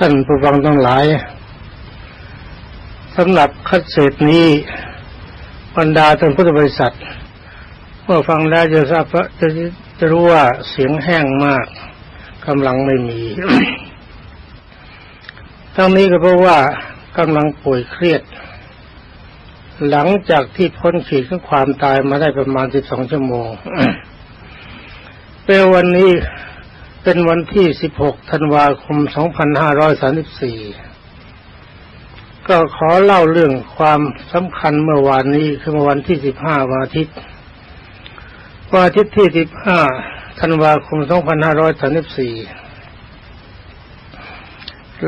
ท่านผู้ฟังทั้งหลายสำหรับคัดเศษนี้บรรดาท่านพุทธบริษัทเมื่อฟังแล้วจะทราบจะจะรู้ว่าเสียงแห้งมากกำลังไม่มีทั้งนี้ก็เพราะว่ากำลังป่วยเครียด หลังจากที่พ้นขีดของความตายมาได้ประมาณสิบสองชั่วโมงเป็นวันนี้ เป็นวันที่ 16 ธันวาคม 2534 ก็ขอเล่าเรื่องความสำคัญเมื่อวานนี้คือเมื่อวันที่ 15 วันอาทิตย์วันอาทิตย์ที่ 15 ธันวาคม 2534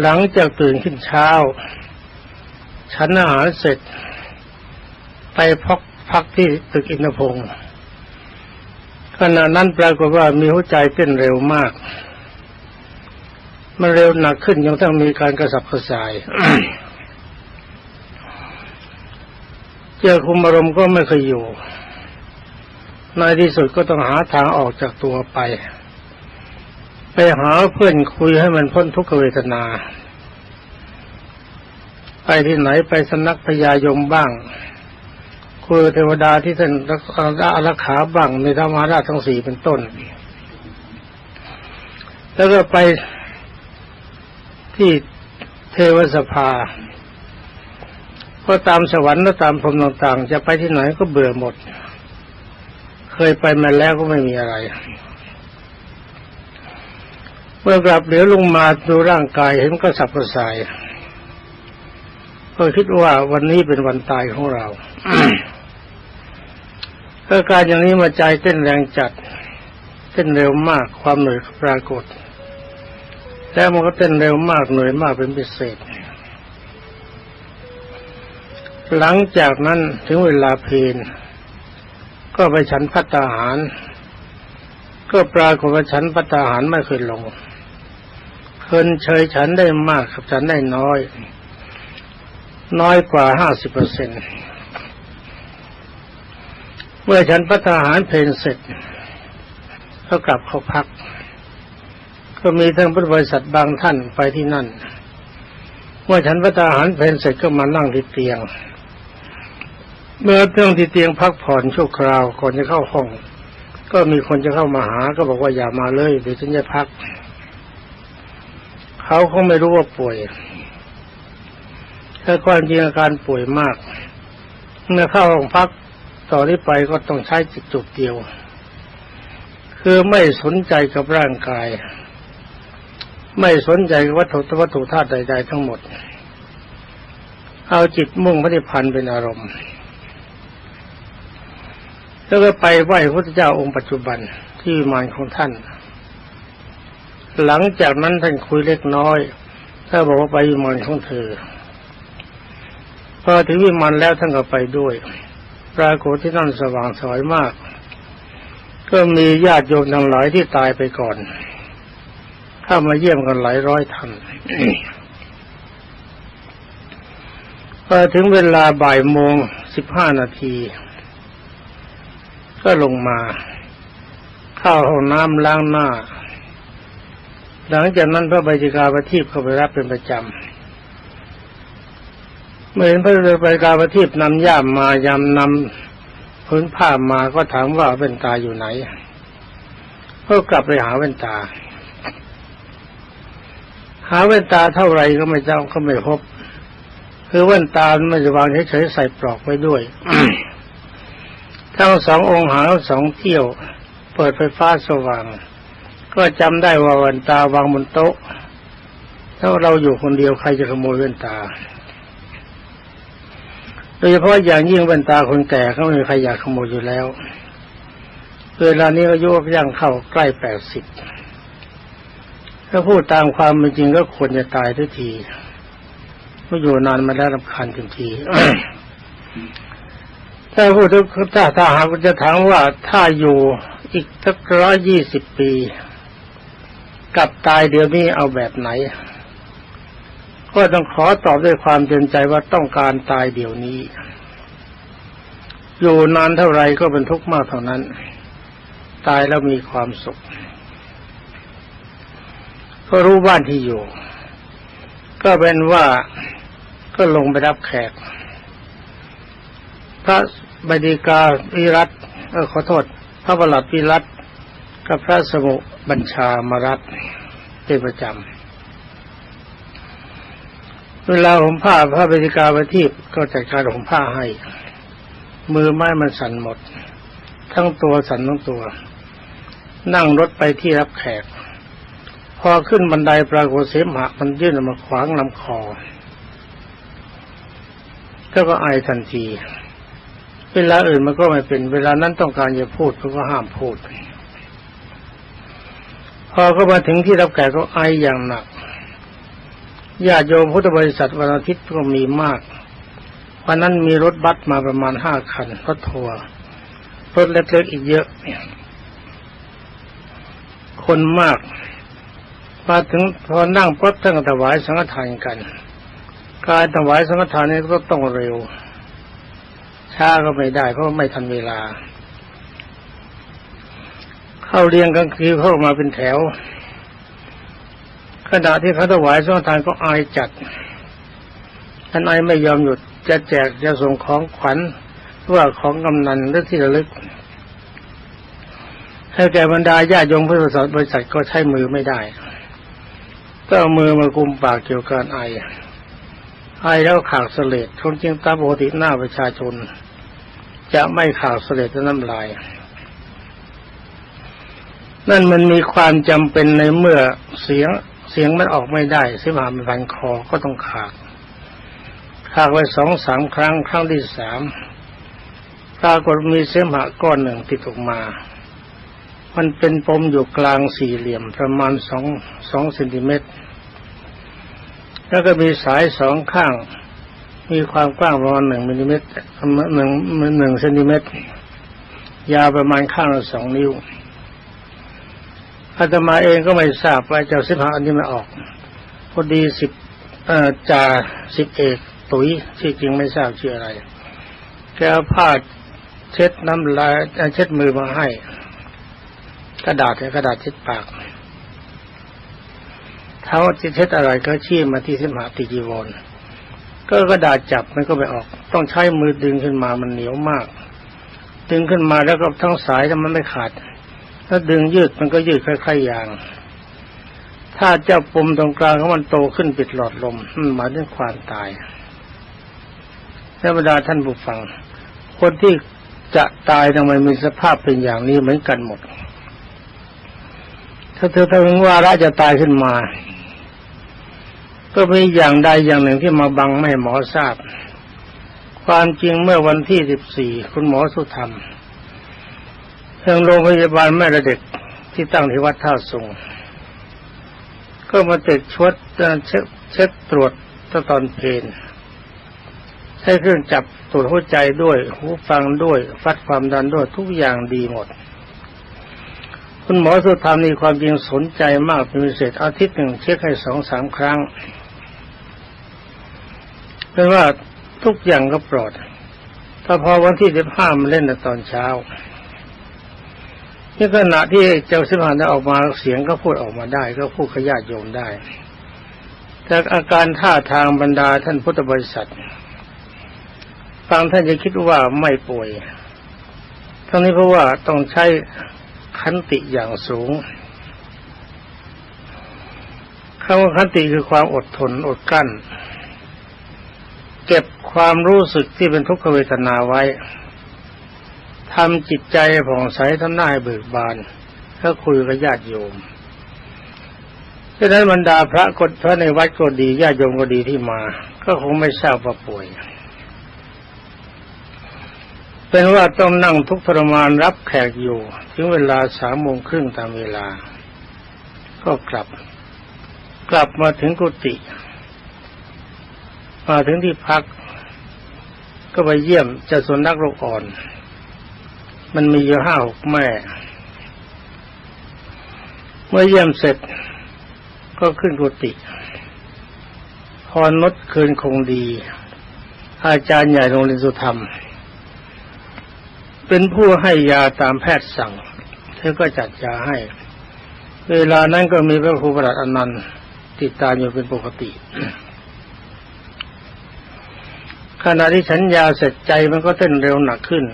หลังจากตื่นขึ้นเช้า ฉันอาหารเสร็จ ไปพักพักที่ตึกอินทพงศ์ ขณะนั้นปรากฏว่ามีหัวใจเต้นเร็วมาก มันเร็วหนักขึ้นยังต้องมีการกระสับกระส่ายเจอคุมอารมณ์ก็ไม่เคยอยู่ ในที่สุดก็ต้องหาทางออกจากตัวไป ไปหาเพื่อนคุยให้มันพ้นทุกขเวทนา ไปที่ไหนไปสำนักพญายมบ้าง คุยกับเทวดาที่ท่านอารักขาบ้งในธรรมาราชทั้งสี่เป็นต้น แล้วก็ไปที่เทวสภาก็ตามสวรรค์และตามพรมต่างๆ จะไปที่ไหนก็เบื่อหมด เคยไปมาแล้วก็ไม่มีอะไร เมื่อกลับเหลียวลงมาดูร่างกายเห็นก็สับกระส่ายก็คิดว่าวันนี้เป็นวันตายของเรา อาการอย่างนี้มาใจเต้นแรงจัด เต้นเร็วมากความเหนื่อยปรากฏ แล้วมันก็เต้นเร็วมากเหนื่อยมากเป็นพิเศษ หลังจากนั้นถึงเวลาเพลนก็ไปฉันพัตตาหาร ก็ปรากฏว่าฉันพัตตาหารไม่เคยลงเคินเฉยฉันได้มากกับฉันได้น้อย น้อยกว่าห้าสิบเปอร์เซ็นต์ เมื่อฉันพัฒหารเพลนเสร็จ ก็กลับเข้าพัก ก็มีทั้งบริษัทบางท่านไปที่นั่น เมื่อฉันพัฒหารเพลนเสร็จก็มานั่งที่เตียง เมื่อเรื่องที่เตียงพักผ่อนชั่วคราวก่อนจะเข้าห้อง ก็มีคนจะเข้ามาหา ก็บอกว่าอย่ามาเลยเดี๋ยวฉันจะพัก เขาคงไม่รู้ว่าป่วยแต่ความจริงอาการป่วยมากเมื่อเข้าห้องพัก ต่อนนี้ไปก็ต้องใช้จิตจุดเดียว คือไม่สนใจกับร่างกาย ไม่สนใจกับวัตถุวัตถุธาตุใด ๆ ทั้งหมด เอาจิตมุ่งพระนิพพานเป็นอารมณ์ แล้วก็ไปไหว้พระพุทธเจ้าองค์ปัจจุบันที่มานของท่าน หลังจากนั้นท่านคุยเล็กน้อยถ้าบอกว่าไปวิมานของเธอพอถึงวิมานแล้วท่านก็ไปด้วย ปรากฏที่นั่นสว่างสวยมาก ก็มีญาติโยมทั้งหลายที่ตายไปก่อน เข้ามาเยี่ยมกันหลายร้อยท่านพอถึงเวลาบ่ายโมงสิบห้านาที ก็ลงมา เข้าห้องน้ำล้างหน้า หลังจากนั้นพระบัญชาการประทีปเข้าไปรับเป็นประจำ เมื่อเห็นพระเรือไปกาประทีปนำย่ามมายำนำพื้นผ้ามาก็ถามว่าเว้นตาอยู่ไหนก็กลับไปหาเว้นตา หาเว้นตาเท่าไรก็ไม่เจ้าก็ไม่พบ คือเว้นตาไม่จะวางเฉยๆใส่ปลอกไว้ด้วยทั้งสององค์หาสองเที่ยว เปิดไฟฟ้าสว่าง ก็จำได้ว่าเว้นตาวางบนโต๊ะถ้าเราอยู่คนเดียวใครจะขโมยเว้นตา โดยเฉพาะอย่างยิ่งบรรตาคนแก่เขาไม่มีใครอยากขโมยอยู่แล้วเวลานี้อายุย่างเข้าใกล้แปดสิบถ้าพูดตามความเป็นจริงก็ควรจะตายทุกทีเมื่ออยู่นานมาแล้วรำคาญทันทีถ้าพูดถึงถ้าถ้าหากจะถามว่าถ้าอยู่อีกสักร้อยยี่สิบปี กับตายเดี๋ยวนี้เอาแบบไหน ก็ต้องขอตอบด้วยความเต็มใจว่าต้องการตายเดี๋ยวนี้ อยู่นานเท่าไรก็เป็นทุกข์มากเท่านั้น ตายแล้วมีความสุข ก็รู้บ้านที่อยู่ ก็เป็นว่าก็ลงไปรับแขก พระบดีกาวิรัตเออขอโทษ พระประหลัดวิรัตกับพระสมุบัญชามารับเป็นประจำ เวลาผมผ้าพระบดีกาประทีปก็จัดการผมผ้าให้ มือไม้มันสั่นหมด ทั้งตัวสั่นทั้งตัว นั่งรถไปที่รับแขก พอขึ้นบันไดปรากฏเสมหะมันยื่นออกมาขวางลำคอ ก็ก็ไอทันทีเวลาอื่นมันก็ไม่เป็น เวลานั้นต้องการจะพูดเขาก็ห้ามพูด พอก็มาถึงที่รับแขกก็ไออย่างหนัก ญาติโยมพุทธบริษัทวันอาทิตย์ก็มีมากวันนั้นมีรถบัสมาประมาณห้าคันรถทัวร์รถเล็กๆอีกเยอะคนมากมาถึงพอนั่งปั๊บท่านถวายสังฆทานกัน การถวายสังฆทานนี้ก็ต้องเร็ว ช้าก็ไม่ได้เพราะไม่ทันเวลา เข้าเรียงกันคือเข้ามาเป็นแถว ขณะที่เขาถวายสังฆทานก็อายจัดท่านอายไม่ยอมหยุดจะแจกจะส่งของขวัญว่าของกำนันหรือที่ระลึก ให้แก่บรรดาญาติโยมพุทธบริษัทก็ใช้มือไม่ได้ก็เอามือมากุมปากเกี่ยวกับไอ ไอแล้วขากเสลดคนจริงตามปกติหน้าประชาชน จะไม่ขากเสลดและน้ำลาย นั่นมันมีความจำเป็นในเมื่อเสียง เสียงมันออกไม่ได้เสมหามันพันคอก็ต้องขากขากไว้สองสามครั้งครั้งที่สามปรากฏมีเสมหะก้อนหนึ่งติดออกมา มันเป็นปมอยู่กลางสี่เหลี่ยมประมาณสองสองเซนติเมตร แล้วก็มีสายสองข้าง มีความกว้างประมาณหนึ่งมิลลิเมตรหนึ่งหนึ่งเซนติเมตร ยาวประมาณข้างละสองนิ้ว อาตมาเองก็ไม่ทราบว่าเจ้าสิบหาอันนี้มันออกพอดีสิบจ่าสิบเอกตุ๋ยที่จริงไม่ทราบชื่ออะไร แกผ้าเช็ดน้ำลายเช็ดมือมาให้ กระดาษกระดาษเช็ดปากเขาจะเช็ดอะไรก็ชี้มาที่สิมหาติจีวรก็กระดาษจับมันก็ไม่ออก ต้องใช้มือดึงขึ้นมามันเหนียวมาก ดึงขึ้นมาแล้วก็ทั้งสายถ้ามันไม่ขาด ถ้าดึงยืดมันก็ยืดคล้ายๆยาง ถ้าเจ้าปมตรงกลางของมันโตขึ้นปิดหลอดลมมันหมายถึงความตายธรรมดาท่านผู้ฟัง คนที่จะตายทำไมมีสภาพเป็นอย่างนี้เหมือนกันหมด ถ้าเธอถึงว่าระจะตายขึ้นมา ก็มีอย่างใดอย่างหนึ่งที่มาบังไม่ให้หมอทราบ ความจริงเมื่อวันที่สิบสี่คุณหมอสุธรรมางโรงพยาบาลแม่ระเด็กที่ตั้งที่วัดท่าสุงก็มาติดชดเช็คเช็คตรวจตอนเพลนใช้เครื่องจับตรวจหัวใจด้วย หูฟังด้วยฟัดความดันด้วยทุกอย่างดีหมด คุณหมอสุธรรมนี่ความจริงสนใจมากเป็นพิเศษอาทิตย์หนึ่งเช็คให้สองสามครั้งเป็นว่าทุกอย่างก็ปลอด ถ้าพอวันที่สิบห้ามเล่นในตอนเช้า นี่ขณะที่เจ้าสิบห้าได้ออกมาเสียงก็พูดออกมาได้ ก็พูดขยาดโยมได้แต่อาการท่าทางบรรดาท่านพุทธบริษัทฟังท่านจะคิดว่าไม่ป่วยทั้งนี้เพราะว่าต้องใช้ขันติอย่างสูงคำว่าขันติคือความอดทนอดกั้น เก็บความรู้สึกที่เป็นทุกขเวทนาไว้ ทำจิตใจผ่องใสทำหน้าให้เบิกบานก็คุยกับญาติโยมดังนั้นบรรดาพระกฎพระในวัดก็ดีญาติโยมก็ดีที่มา ก็คงไม่ทราบว่าป่วย เป็นว่าต้องนั่งทุกทรมานรับแขกอยู่ ถึงเวลาสามโมงครึ่งตามเวลา ก็กลับ กลับมาถึงกุฏิมาถึงที่พัก ก็ไปเยี่ยมเจ้าสนนักโรคอ่อน มันมีอยู่ห้าหกแม่ เมื่อเยี่ยมเสร็จก็ขึ้นกุฏิพอนดคืนคงดี อาจารย์ใหญ่โรงเรียนสุธรรม เป็นผู้ให้ยาตามแพทย์สั่ง เธอก็จัดยาให้ เวลานั้นก็มีพระครูประหลัดอนันต์ติดตามอยู่เป็นปกติ ขณะที่ฉันยาเสร็จใจมันก็เต้นเร็วหนักขึ้น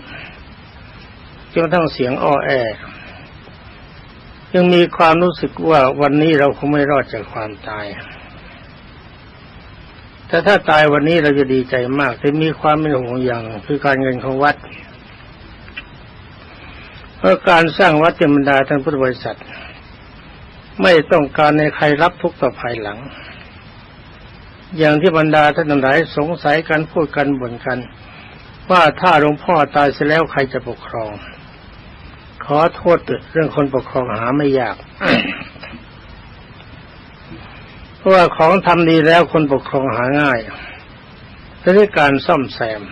จนกระทั้งเสียงอ้อแอยังมีความรู้สึกว่าวันนี้เราคงไม่รอดจากความตาย แต่ถ้าตายวันนี้เราจะดีใจมาก แต่มีความเป็นห่วงอย่างคือการเงินของวัด เพราะการสร้างวัดเจมดาท่านพุทธบริษัท ไม่ต้องการในใครรับทุกข์ต่อภายหลัง อย่างที่บรรดาท่านทั้งหลายสงสัยกันพูดกันบ่นกัน ว่าถ้าหลวงพ่อตายเสียแล้วใครจะปกครอง ขอโทษเรื่องคนปกครองหาไม่ยากเพราะว่าของทำดีแล้วคนปกครองหาง่ายแต่ด้วยการซ่อมแซม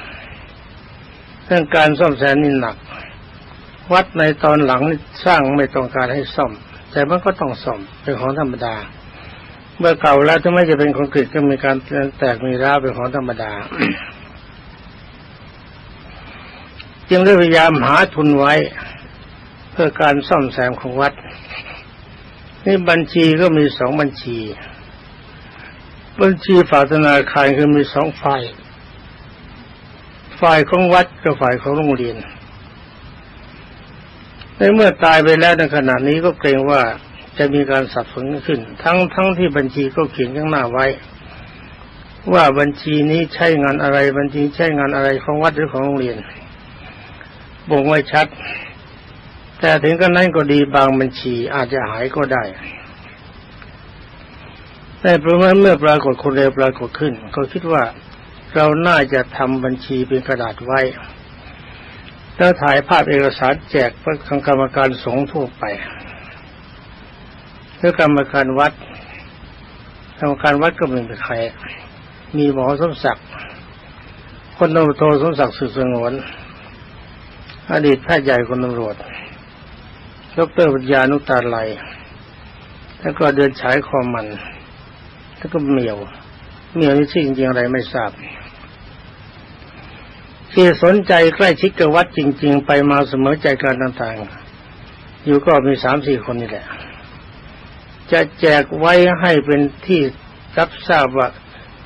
เรื่องการซ่อมแซมนี่หนัก วัดในตอนหลังสร้างไม่ต้องการให้ซ่อม แต่มันก็ต้องซ่อมเป็นของธรรมดา เมื่อเก่าแล้วถ้าไม่จะเป็นคอนกรีตก็มีการแตกมีร้าวเป็นของธรรมดาจึงได้พยายามหาทุนไว้ เพื่อการซ่อมแซมของวัด นี่บัญชีก็มีสองบัญชี บัญชีฝากธนาคารคือมีสองฝ่าย ฝ่ายของวัดกับฝ่ายของโรงเรียนในเมื่อตายไปแล้วในขณะนี้ก็เกรงว่าจะมีการสับสนขึ้น ทั้งทั้งที่บัญชีก็เขียนข้างหน้าไว้ ว่าบัญชีนี้ใช้งานอะไร บัญชีใช้งานอะไรของวัดหรือของโรงเรียนบ่งไว้ชัด แต่ถึงกระนั้นก็ดีบางบัญชีอาจจะหายก็ได้แต่เพราะว่าเมื่อปรากฏคนเร็วปรากฏขึ้น ก็คิดว่าเราน่าจะทำบัญชีเป็นกระดาษไว้ แล้วถ่ายภาพเอกสารแจกเพื่อกรรมการสงฆ์ทั่วไปเพื่อกรรมการวัดกรรมการวัดก็เป็นใครมีหมอสมศักดิ์คนตำรวจโทสมศักดิ์สุสงวน อดีตแพทย์ใหญ่คนตำรวจ ดรปัญญานุตาไลแล้วก็เดินฉายคอมัน แล้วก็เหมียว เหมียวนี่ชื่อจริงๆอะไรไม่ทราบที่สนใจใกล้ชิดกับวัดจริง ๆ ไปมาเสมอใจการต่างๆ อยู่ก็มีสามสี่คนนี่แหละ จะแจกไว้ให้เป็นที่รับทราบว่า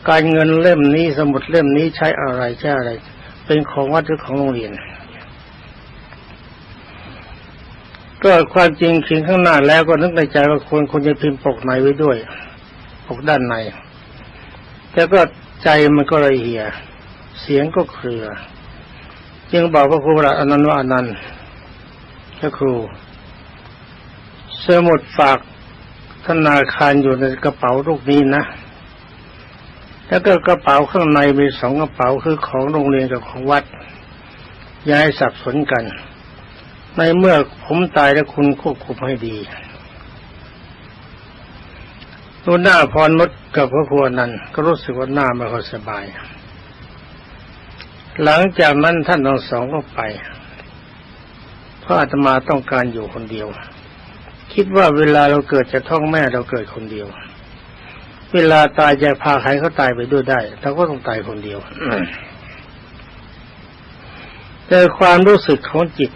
การเงินเล่มนี้สมุดเล่มนี้ใช้อะไรใช้อะไร เป็นของวัดหรือของโรงเรียน ก็ความจริงเขียนข้างหน้าแล้วก็นึกในใจว่าควรควรจะพิมพ์ปกในไว้ด้วย ปกด้านในแต่ก็ใจมันก็ละเอียเสียงก็เครือ จึงบอกพระครูประอนันต์ว่าอนันต์พระครูสมุดฝากธนาคารอยู่ในกระเป๋าลูกนี้นะ แล้วก็กระเป๋าข้างในมีสองกระเป๋าคือของโรงเรียนกับของวัดย่าให้สับสนกัน ในเมื่อผมตายแล้วคุณควบคุมให้ดีดูหน้าพรมดกับพระครัวนั้น ก็รู้สึกว่าหน้าไม่ค่อยสบาย หลังจากนั้นท่านทั้งสองก็ไปเพราะอาตมาต้องการอยู่คนเดียว คิดว่าเวลาเราเกิดจากท้องแม่เราเกิดคนเดียว เวลาตายจะพาใครเขาตายไปด้วยได้เราก็ต้องตายคนเดียวแต่ความรู้สึกของจิต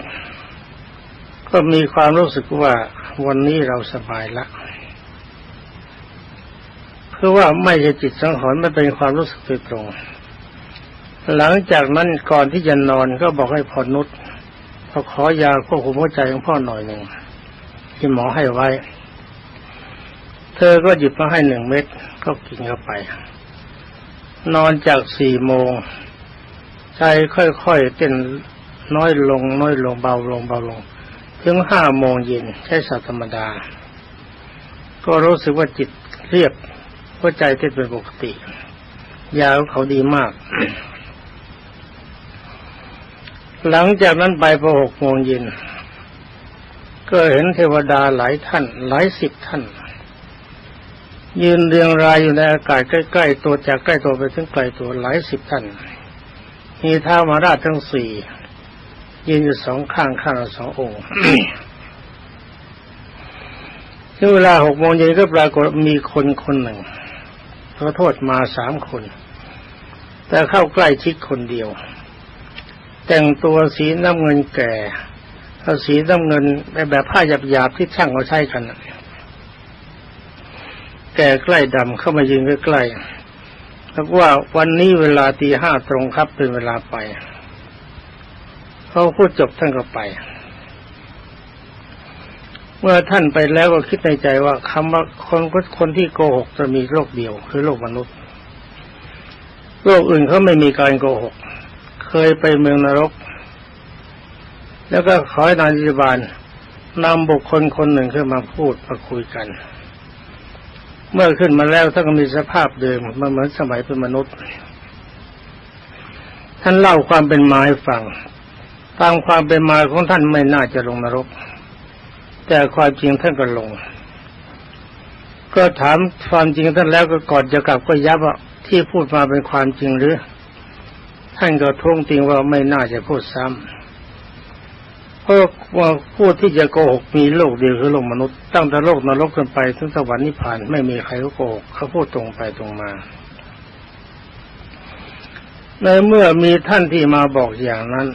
ก็มีความรู้สึกว่าวันนี้เราสบายละเพราะว่าไม่ใช่จิตสังหรณ์ไม่เป็นความรู้สึกโดยตรง หลังจากนั้นก่อนที่จะนอนก็บอกให้พอนุชพอขอยาควบคุมหัวใจของพ่อหน่อยหนึ่งที่หมอให้ไว้ เธอก็หยิบมาให้หนึ่งเม็ดก็กินเข้าไป นอนจากสี่โมงใจค่อยๆเต้นน้อยลงน้อยลงเบาลงเบาลง ถึงห้าโมงเย็นใช้สัตธรรมดา ก็รู้สึกว่าจิตเรียบหัวใจเต้นเป็นปกติ ยาของเขาดีมาก หลังจากนั้นไปพอหกโมงเย็น ก็เห็นเทวดาหลายท่าน หลายสิบท่าน ยืนเรียงรายอยู่ในอากาศใกล้ ๆ ตัวจากใกล้ตัวไปถึงไกลตัวหลายสิบท่าน มีท้าวมาราชทั้งสี่ ยืนอยู่สองข้างข้างละสององค์ที่เวลาหกโมงเย็นก็ปรากฏมีคนคนหนึ่งขอโทษมาสามคน แต่เข้าใกล้ชิดคนเดียว แต่งตัวสีน้ำเงินแก่เอาสีน้ำเงินแบบผ้าหยาบๆที่ช่างเขาใช้กัน แก่ใกล้ดำเข้ามายืนใกล้ๆแล้วว่าวันนี้เวลาตีห้าตรงครับเป็นเวลาไป เขาพูดจบท่านก็ไป เมื่อท่านไปแล้วก็คิดในใจว่าคำว่าคนคนที่โกหกจะมีโลกเดียว คือโลกมนุษย์โลกอื่นเขาไม่มีการโกหก เคยไปเมืองนรก แล้วก็ขอให้นายจิบาลนำบุคคลคนหนึ่งขึ้นมาพูดมาคุยกัน เมื่อขึ้นมาแล้วท่านก็มีสภาพเดิมมันเหมือนสมัยเป็นมนุษย์ ท่านเล่าความเป็นมาให้ฟัง ตามความเป็นมาของท่านไม่น่าจะลงนรก แต่ความจริงท่านก็ลง ก็ถามความจริงท่านแล้วก็ก่อนจะกลับก็ยับว่าที่พูดมาเป็นความจริงหรือ ท่านก็ท้วงติงว่าไม่น่าจะพูดซ้ำเพราะว่าพูดที่จะโกหกมีโลกเดียวคือโลกมนุษย์ตั้งแต่โลกนรกขึ้นไปถึงสวรรค์นิพพานไม่มีใครโกหกเขาพูดตรงไปตรงมาในเมื่อมีท่านที่มาบอกอย่างนั้น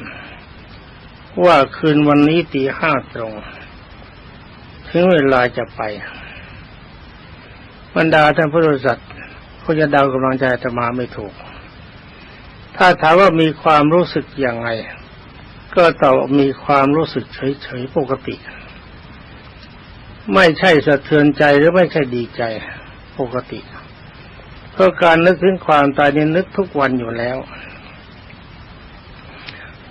ว่าคืนวันนี้ตีห้าตรง ถึงเวลาจะไป บรรดาท่านพุทธสัตว์ก็จะเดากำลังใจจะมาไม่ถูก ถ้าถามว่ามีความรู้สึกอย่างไง ก็ตอบมีความรู้สึกเฉยๆปกติ ไม่ใช่สะเทือนใจหรือไม่ใช่ดีใจปกติเพราะการนึกถึงความตายนี่นึกทุกวันอยู่แล้ว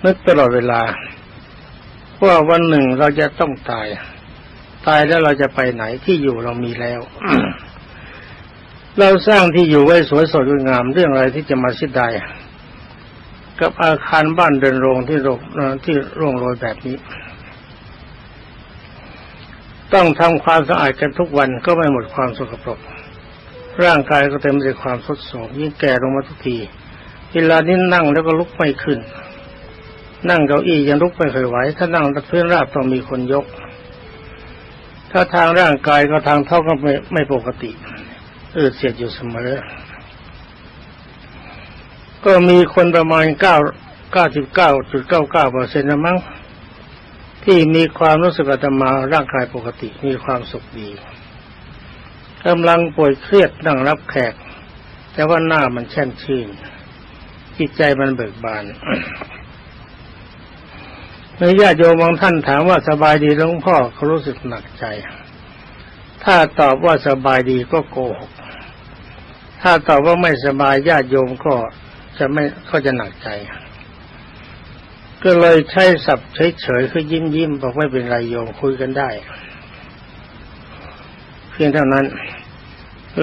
นึกตลอดเวลา ว่าวันหนึ่งเราจะต้องตาย ตายแล้วเราจะไปไหนที่อยู่เรามีแล้ว เราสร้างที่อยู่ไว้สวยสดงามเรื่องอะไรที่จะมาเสียดายกับอาคารบ้านเดินโรงที่โรงที่ร่วงโรยแบบนี้ ต้องทำความสะอาดกันทุกวันก็ไม่หมดความสกปรก ร่างกายก็เต็มไปด้วยความทรุดโทรมยิ่งแก่ลงมาทุกที เวลานี้นั่งแล้วก็ลุกไม่ขึ้น นั่งเก้าอี้ยังลุกไม่เคยไหว ถ้านั่งพื้นราบต้องมีคนยก ถ้าทางร่างกายก็ทางเท่าก็ไม่ไม่ปกติเออเสียดอยู่เสมอ ก็มีคนประมาณเก้าเก้าสิบเก้าจุดเก้าเก้าเปอร์เซ็นต์นะมั้งที่มีความรู้สึกอาตมาร่างกายปกติมีความสุขดีกำลังป่วยเครียดนั่งรับแขก แต่ว่าหน้ามันแช่มชื่นจิตใจมันเบิกบาน มื่อญาติโยมบางท่านถามว่าสบายดีหลวงพ่อเขารู้สึกหนักใจ ถ้าตอบว่าสบายดีก็โกหก ถ้าตอบว่าไม่สบายญาติโยมก็จะไม่ก็จะหนักใจ ก็เลยใช้สับเฉยๆคือยิ้มยิ้มบอกไม่เป็นไรโยมคุยกันได้ เพียงเท่านั้น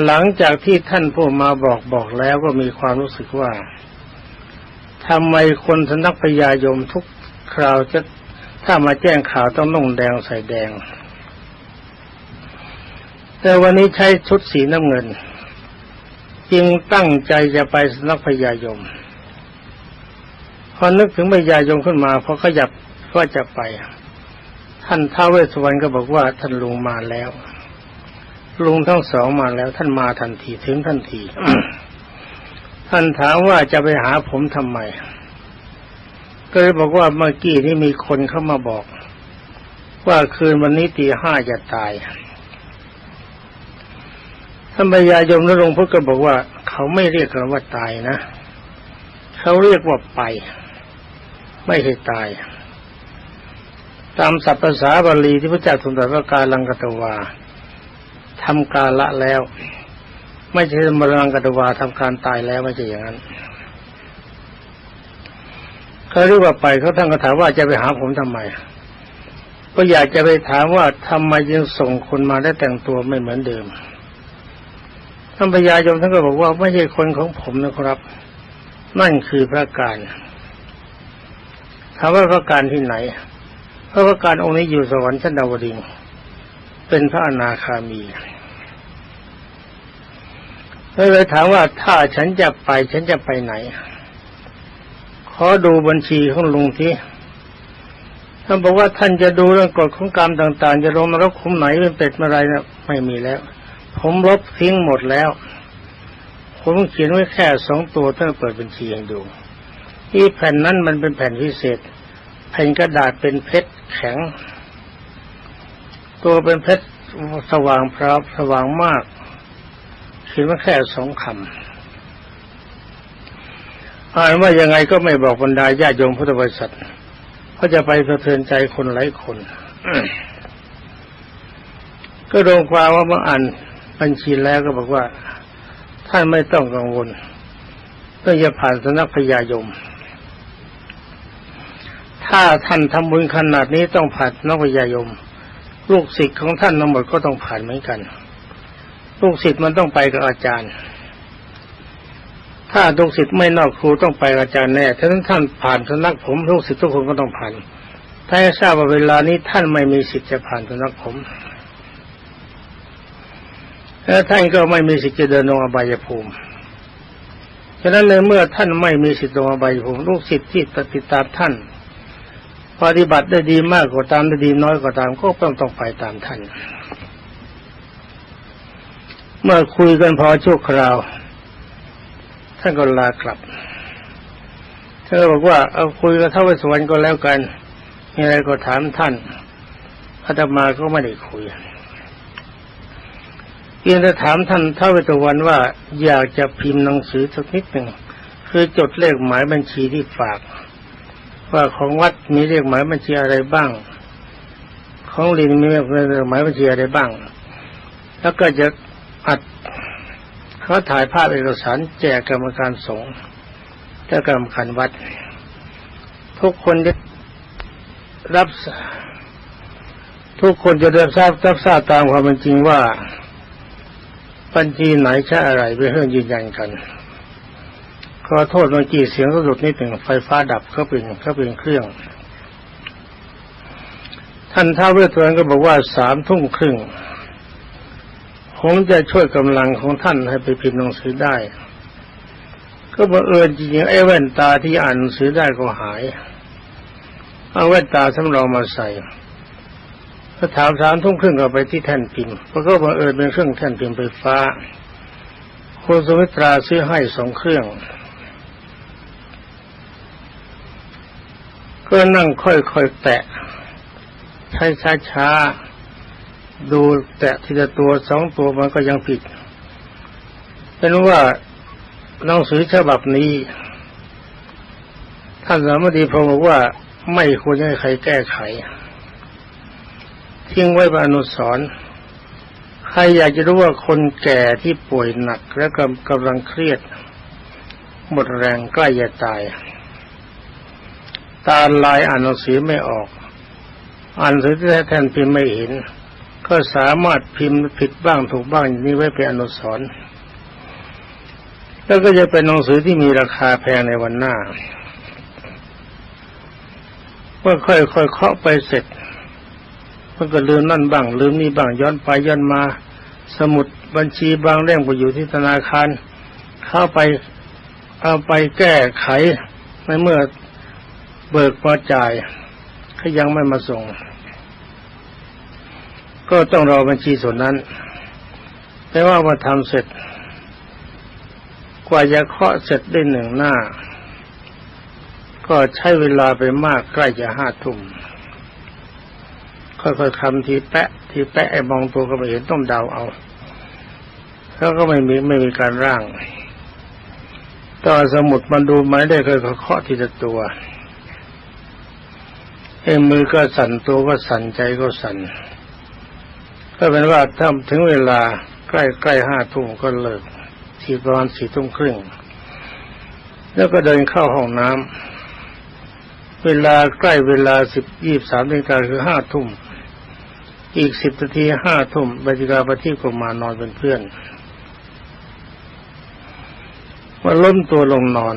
หลังจากที่ท่านผู้มาบอกบอกแล้วก็มีความรู้สึกว่าทำไมคนสนักพยายมทุก คราวจะถ้ามาแจ้งข่าวต้องนุ่งแดงใส่แดง แต่วันนี้ใช้ชุดสีน้ำเงิน จึงตั้งใจจะไปสนักพยายม พอนึกถึงพยายมขึ้นมาพอขยับว่าจะไป ท่านท้าวเวสวรรณก็บอกว่าท่านลุงมาแล้ว ลุงทั้งสองมาแล้ว ท่านมาทันทีถึงทันที ท่านถามว่าจะไปหาผมทำไม ก็เลยบอกว่าเมื่อกี้นี้มีคนเข้ามาบอก ว่าคืนวันนี้ตีห้าจะตายท่านพญายมนรงพุทธก็บอกว่า เขาไม่เรียกกันว่าตายนะเขาเรียกว่าไป ไม่ใช่ตาย ตามศัพท์ภาษาบาลีที่พระเจ้าทรงตรัสว่าการลังกตวาทำการละแล้ว ไม่ใช่มรังกตวาทำการตายแล้วไม่ใช่อย่างนั้น เขาเรียกว่าไปเขาท่านก็ถามว่าจะไปหาผมทำไม ก็อยากจะไปถามว่าทำไมยังส่งคนมาได้แต่งตัวไม่เหมือนเดิมท่านพญายมท่านก็บอกว่าไม่ใช่คนของผมนะครับ นั่นคือพระการถามว่าพระการที่ไหนพระพระการองค์นี้อยู่สวรรค์ชั้นดาวดึงเป็นพระอนาคามีเลยถามว่าถ้าฉันจะไปฉันจะไปไหน อดูบัญชีของลุงทีท่านบอกว่าท่านจะดูเรื่องกฎของกรรมต่าง ๆ จะลงนรกคุมไหนเป็นเป็ดอไรนะไม่มีแล้ว ผมลบทิ้งหมดแล้ว ผมเขียนไว้แค่สองตัวท่านเปิดบัญชีให้ดูที่แผ่นนั้นมันเป็นแผ่นพิเศษ แผ่นกระดาษเป็นเพชรแข็ง ตัวเป็นเพชรสว่างพร้าบสว่างมากเขียนไว่าแค่สองคำ อ่านว่ายังไงก็ไม่บอกบรรดาญาโยมพุทธบริษัทเพราะจะไปสะเทือนใจคนหลายคนก็ลงความว่าเมื่ออ่านบัญชีแล้วก็บอกว่าท่านไม่ต้องกังวลเพื่อจะผ่านสนักพญายม ถ้าท่านทำบุญขนาดนี้ต้องผ่านสนักพญายม ลูกศิษย์ของท่านทั้งหมดก็ต้องผ่านเหมือนกัน ลูกศิษย์มันต้องไปกับอาจารย์ ถ้าลูกศิษย์ไม่นอกครูต้องไปอาจารย์แน่ฉะนั้นท่านผ่านสำนักผมลูกศิษย์ทุกคนก็ต้องผ่านถ้าทราบว่าเวลานี้ท่านไม่มีสิทธิ์จะผ่านสำนักผมและท่านก็ไม่มีสิทธิ์จะเดินลงอบายภูมิฉะนั้นในเมื่อท่านไม่มีสิทธิ์ลงอบายภูมิลูกศิษย์ที่ติดตามท่าน ปฏิบัติได้ดีมากกว่าตามได้ดีน้อยกว่าตามก็ต้องต้องไปตามท่าน เมื่อคุยกันพอชั่วคราว ท่านก็ลากลับท่านก็บอกว่าเอาคุยกับท้าวสวรรณก็แล้วกันมีอะไรก็ถามท่านอาตมาก็ไม่ได้คุยเพียงแต่ถามท่านท้าวสสุวรรณว่าอยากจะพิมพ์หนังสือสักนิดหนึ่งคือจดเลขหมายบัญชีที่ฝาก ว่าของวัดมีเลขหมายบัญชีอะไรบ้าง ของลินมีเลขหมายบัญชีอะไรบ้าง แล้วก็จะอัด เขาถ่ายภาพเอกสารแจกกรรมการสงฆ์และกรรมการวัด ทุกคนจะรับ ทุกคนจะได้ทราบรับทราบตามความเป็นจริงว่าบัญชีไหนใช่อะไรเพื่อเพื่อยืนยันกันขอโทษเมื่อกี้เสียงสะดุดนิดหนึ่งไฟฟ้าดับเขาเป็นเขาเป็นเครื่อง ท่านท้าเวสสุวรรณก็บอกว่าสามทุ่มครึ่ง ผมจะช่วยกำลังของท่านให้ไปพิมพ์หนังสือได้ ก็บังเอิญจริงๆไอ้แว่นตาที่อ่านหนังสือได้ก็หาย เอาแว่นตาสำรองมาใส่ก็ถามสามทุ่มครึ่งก็ไปที่แท่นพิมพ์เพราะก็บังเอิญเป็นเครื่องแท่นพิมพ์ไฟฟ้าคุณสมิตราซื้อให้สองเครื่องก็นั่งค่อยๆแตะช้าๆ ดูแตะทีละตัวสองตัวมันก็ยังผิดเป็นว่าหนังสือฉบับนี้ ท่านสามดีพรมบอกว่าไม่ควรให้ใครแก้ไข ทิ้งไว้เป็นอนุสรณ์ใครอยากจะรู้ว่าคนแก่ที่ป่วยหนักและกำกำลังเครียด หมดแรงใกล้จะตาย ตาลายอ่านหนังสือไม่ออก อ่านหนังสือที่แทนพิมพ์ไม่เห็น ก็สามารถพิมพ์ผิดบ้างถูกบ้างอย่างนี้ไว้เป็นอนุสรณ์แล้วก็จะเป็นหนังสือที่มีราคาแพงในวันหน้าเมื่อค่อยๆเคาะไปเสร็จมันก็ลืมนั่นบ้าง ลืมนี่บ้างย้อนไปย้อนมา สมุดบัญชีบางเล่มไปอยู่ที่ธนาคาร เข้าไปเอาไปแก้ไขในเมื่อเบิกมาจ่ายเขายังไม่มาส่ง ก็ต้องรอบัญชีส่วนนั้น แต่ว่ามาทำเสร็จ กว่าจะเคาะเสร็จได้หนึ่งหน้า ก็ใช้เวลาไปมากใกล้จะห้าทุ่มค่อยๆคำทีแปะ ทีแปะไอ้มองตัวก็ไม่เห็นต้องเดาเอาแล้วก็ไม่มีไม่มีการร่างต่อสมุดมันดูไม้ได้เคยเคาะทีละตัวเอ้มือก็สั่นตัวก็สั่นใจก็สั่น ก็เป็นว่าถ้าถึงเวลาใกล้ใกล้ห้าทุ่มก็เลิกทีประมาณสี่ทุ่มครึ่ง แล้วก็เดินเข้าห้องน้ำเวลาใกล้เวลาสิบยี่สามนาฬิกาคือห้าทุ่ม อีกสิบนาทีห้าทุ่มบรรยากาศประทีปก็มานอนเป็นเพื่อนมาล้มตัวลงนอน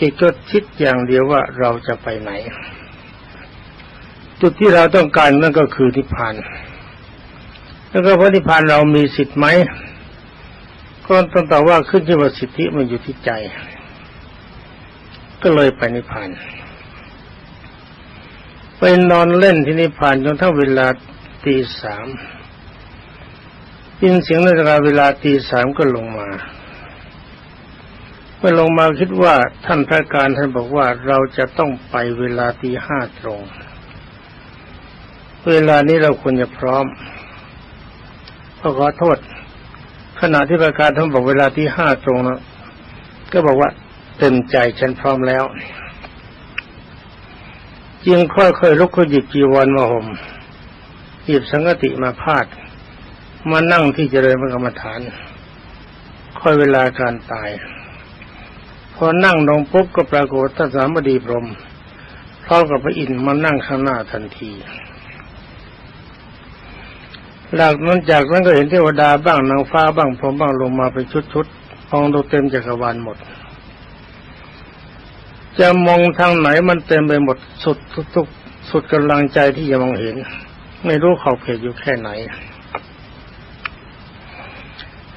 อีกก็คิดอย่างเดียวว่าเราจะไปไหน จุดที่เราต้องการนั่นก็คือนิพพาน แล้วก็พระนิพพานเรามีสิทธิ์ไหมก็ต้องตอบว่าขึ้นที่ว่าสิทธิมันอยู่ที่ใจ ก็เลยไปนิพพานไปนอนเล่นที่นิพพานจนทั้งเวลาตีสามยินเสียงนาฬิกาเวลาตีสามก็ลงมาเมื่อลงมาคิดว่าท่านพระการท่านบอกว่าเราจะต้องไปเวลาตีห้าตรง เวลานี้เราควรจะพร้อม ก็ขอโทษ ขณะที่ประกาศท่านบอกเวลาที่ห้าตรงนะก็บอกว่าเต็มใจฉันพร้อมแล้ว จึงค่อยๆลุกขึ้นหยิบจีวรมาห่มหยิบสังกติมาพาด มานั่งที่เจริญพระกรรมฐาน ค่อยเวลาการตาย พอนั่งลงปุ๊บก็ปรากฏท่านสามบดีพรมพร้อมกับพระอินทร์มานั่งข้างหน้าทันที หลังนั้นจากนั้นก็เห็นเทวดาบ้างนางฟ้าบ้างพรหมบ้างลงมาเป็นชุดๆมองดูเต็มจักรวาลหมด จะมองทางไหนมันเต็มไปหมดสุดทุกสุดกำลังใจที่จะมองเห็น ไม่รู้ขอบเขตอยู่แค่ไหน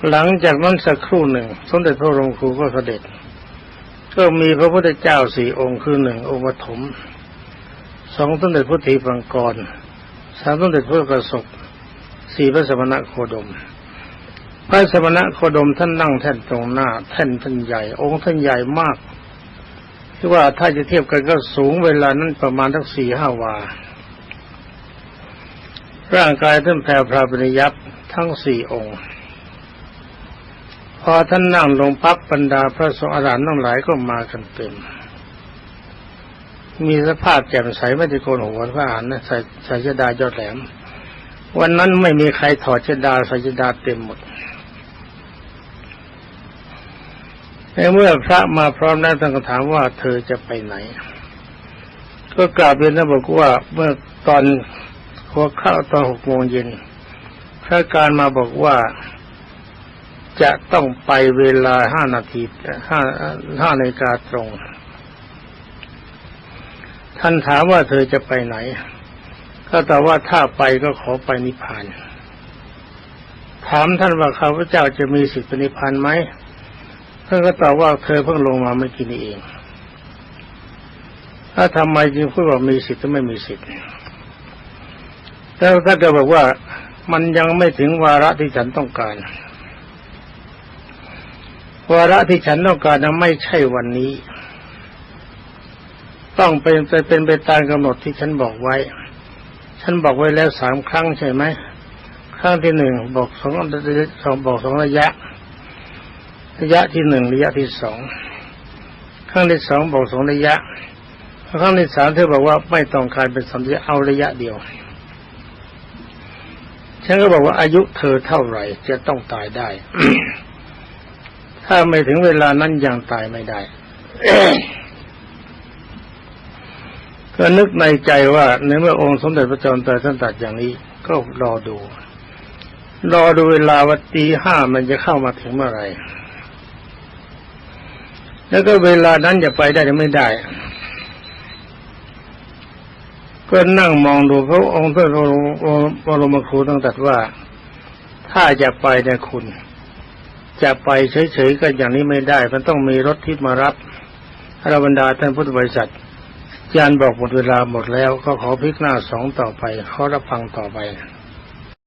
หลังจากนั้นสักครู่หนึ่ง สมเด็จพระรมครูก็เสด็จ ก็มีพระพุทธเจ้าสี่องค์คือหนึ่งองค์ปฐมสองสมเด็จพระทีปังกรสามสมเด็จพระกระสบ สี่พระสมณะโคดม พระสมณะโคดมท่านนั่งแท่นตรงหน้า แท่นท่านใหญ่ องค์ท่านใหญ่มากที่ว่าถ้าจะเทียบกันก็สูงเวลานั้นประมาณทั้งสี่ห้าวา ร่างกายท่านแผ่พราบริยับทั้งสี่องค์ พอท่านนั่งลงปั๊บบรรดาพระสงฆ์อรหันต์ทั้งหลายก็มากันเต็ม มีสภาพแจ่มใสไม่ได้โกนหัวพระอรหันต์นะใส่ใส่ชดายอดแหลม วันนั้นไม่มีใครถอดชดาส่ชดาเต็มหมดในเมื่อพระมาพร้อมแล้วท่านก็ถามว่าเธอจะไปไหน ก็กราบเรียนท่านบอกว่าเมื่อตอนหัวข้าตอนหกโมงเย็นพระการมาบอกว่าจะต้องไปเวลาห้านาทีห้าห้านาฬิกาตรง ท่านถามว่าเธอจะไปไหน ก็ตอบว่าถ้าไปก็ขอไปนิพพาน ถามท่านว่าข้าพเจ้าจะมีสิทธินิพพานไหมท่านก็ตอบว่าเธอเพิ่งลงมาเมื่อกี้นี้เอง ถ้าทำไมจึงพูดว่ามีสิทธิ์หรือไม่มีสิทธิ์แล้วท่านก็บอกว่ามันยังไม่ถึงวาระที่ฉันต้องการ วาระที่ฉันต้องการนั้นไม่ใช่วันนี้ ต้องเป็นไปเป็นไปตามกำหนดที่ฉันบอกไว้ ฉันบอกไว้แล้วสามครั้งใช่ไหมครั้งที่หนึ่งบอกสองสองบอกสองระยะ ระยะที่หนึ่งระยะที่สองครั้งที่สองบอกสองระยะครั้งที่สามเธอบอกว่าไม่ต้องการเป็นสามระยะเอาระยะเดียว ฉันก็บอกว่าอายุเธอเท่าไหร่จะต้องตายได้ ถ้าไม่ถึงเวลานั้นยังตายไม่ได้ ก็นึกในใจว่าในเมื่อองค์สมเด็จพระจอมไตรท่านตรัสอย่างนี้ ก็รอดู รอดูเวลาว่าตีห้ามันจะเข้ามาถึงเมื่อไหร่แล้วก็เวลานั้นจะไปได้หรือไม่ได้ ก็นั่งมองดูพระองค์ท่านบรมครูตั้งแต่ว่า ถ้าจะไปเนี่ยคุณ จะไปเฉยๆก็อย่างนี้ไม่ได้ มันต้องมีรถทิพย์มารับอรบรรดาท่านพุทธบริษัท ยานบอกหมดเวลาหมดแล้วก็ขอพลิกหน้าสองต่อไปขอรับฟังต่อไป